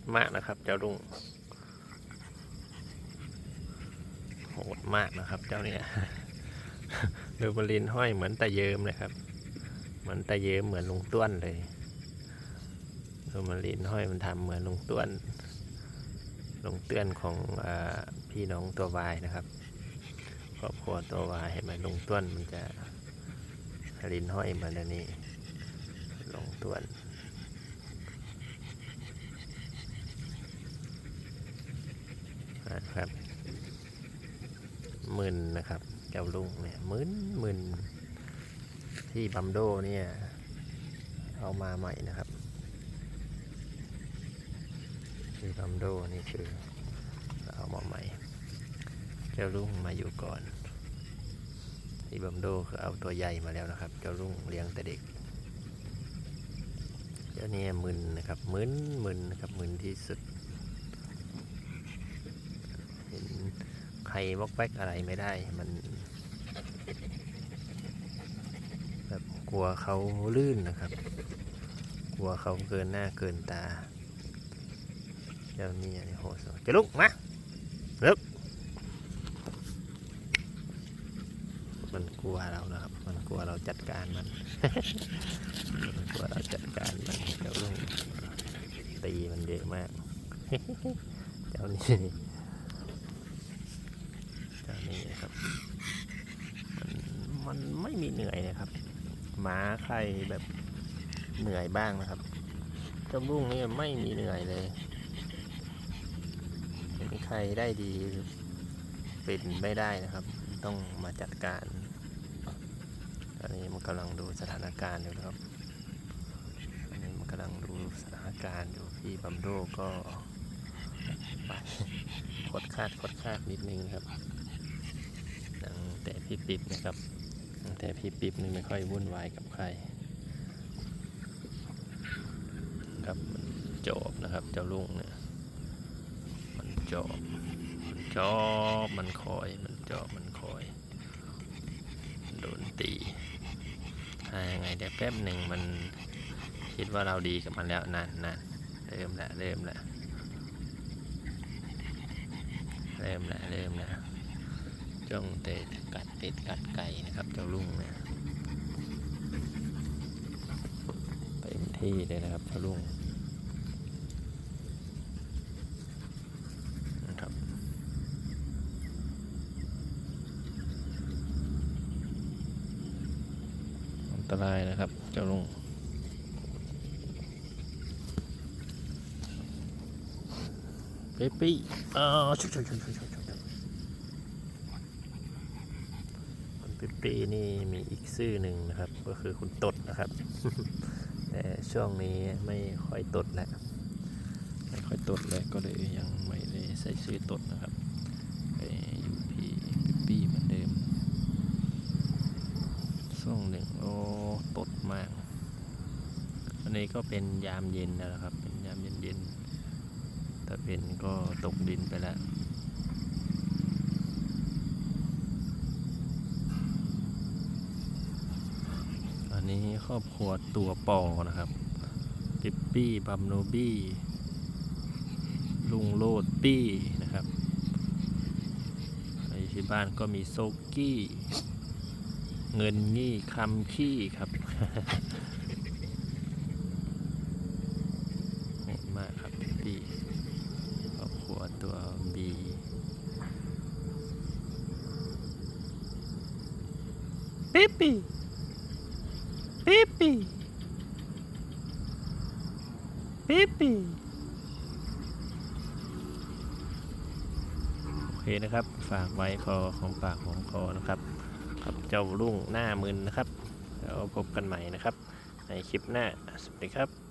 ดมากนะครับ เจ้าลุงโหดมากนะครับ เจ้าเนี่ยดูบลินห้อยเหมือนตะเยิมเลยครับ เหมือนตะเยิมเหมือนลุงต้วนเลยดูบลินห้อยมันทำเหมือนลุงต้วนลุงเตือนของอพี่น้องตัววายนะครับครอบครัวตัววายเห็นไหมลุงต้วนมันจะลินห้อยเหมือนอันนี้ลุงต้วน นะ ครับมื่นนะครับ เจ้าลุงเนี่ยมื่นมื่นที่บัมโดเนี่ย เอามาใหม่นะครับที่บัมโดนี่คือเอามาใหม่ เจ้าลุงมาอยู่ก่อนที่บัมโดคือเอาตัวใหญ่มาแล้วนะครับ เจ้าลุงเลี้ยงแต่เด็กเจ้าเนี่ยมื่นนะครับมื่นมื่นนะครับมื่นที่สุด เห็น ใครวอกแวกอะไรไม่ได้ มันแบบกลัวเขาลื่นนะครับ กลัวเขาเกินหน้าเกินตา เจ้านี่นี่โหดสุดจะลุกมาลุกมันกลัวเรานะครับ มันกลัวเราจัดการมันมันกลัวเราจัดการมันเจ้าลุงตีมันเยอะมาก เจ้านี่ เจ้านี่นะครับ มัน มันไม่มีเหนื่อยนะครับ หมาใครแบบเหนื่อยบ้างนะครับเจ้าบุ้งนี่ไม่มีเหนื่อยเลยเห็นใครได้ดีเป็นไม่ได้นะครับ ต้องมาจัดการตอนนี้มันกำลังดูสถานการณ์อยู่นะครับตอนนี้มันกำลังดูสถานการณ์อยู่พี่บัมโดก็ไปคดคาดคดคาดนิดนึงนะครับตั้งแต่พี่ปิ๊บนะครับ แต่พี่ปิ๊บนี่ไม่ค่อยวุ่นวายกับใคร ครับมันจอบนะครับ เจ้าลุงเนี่ย มันจอบ มันจอบมันคอย มันจอบมันคอยโดนตีอ่ายังไงเดี๋ยวแป๊บหนึ่งมันคิดว่าเราดีกับมันแล้วนั่นนั่นเริ่มแล้วเริ่มแล้วเริ่มแล้วเริ่มแล้ว จ้องเตะกัดติดกัดไก่นะครับเจ้าลุงเนี่ยเต็มที่เลยนะครับเจ้าลุงนะครับอันตรายนะครับเจ้าลุงเปปี้อ๋อชุบชุบชุบชุบชุบชุบคุณเปีนี่มีอีกชื่อหนึ่งนะครับ ก็คือคุณตดนะครับ แต่ช่วงนี้ไม่ค่อยตดแล้วไม่ค่อยตดแล้วก็เลยยังไม่ได้ใส่ชื่อตดนะครับไปอยู่พี่ปีเหมือนเดิมช่วงหนึ่งโอ้ตดมากอันนี้ก็เป็นยามเย็นนะครับ เป็นยามเย็นเย็นๆตะเป็นก็ตกดินไปแล้ว อั นี้ครอบครัวตัวปอนะครับ ปิปปี้ บัมโนบี้ ลุงโลดปี้นะครับในที่บ้านก็มีโซกี้ เงินงี้คำขี้ครับโหดมากครับปิปปี้ครอบครัวตัวบีปิปปี้ ปิปปี้ปิปปีโอเคนะครับ ฝากไว้คอของปากของคอนะครับกับเจ้ารุ่งหน้ามึนนะครับแล้วพบกันใหม่นะครับ ในคลิปหน้า สวัสดีครับ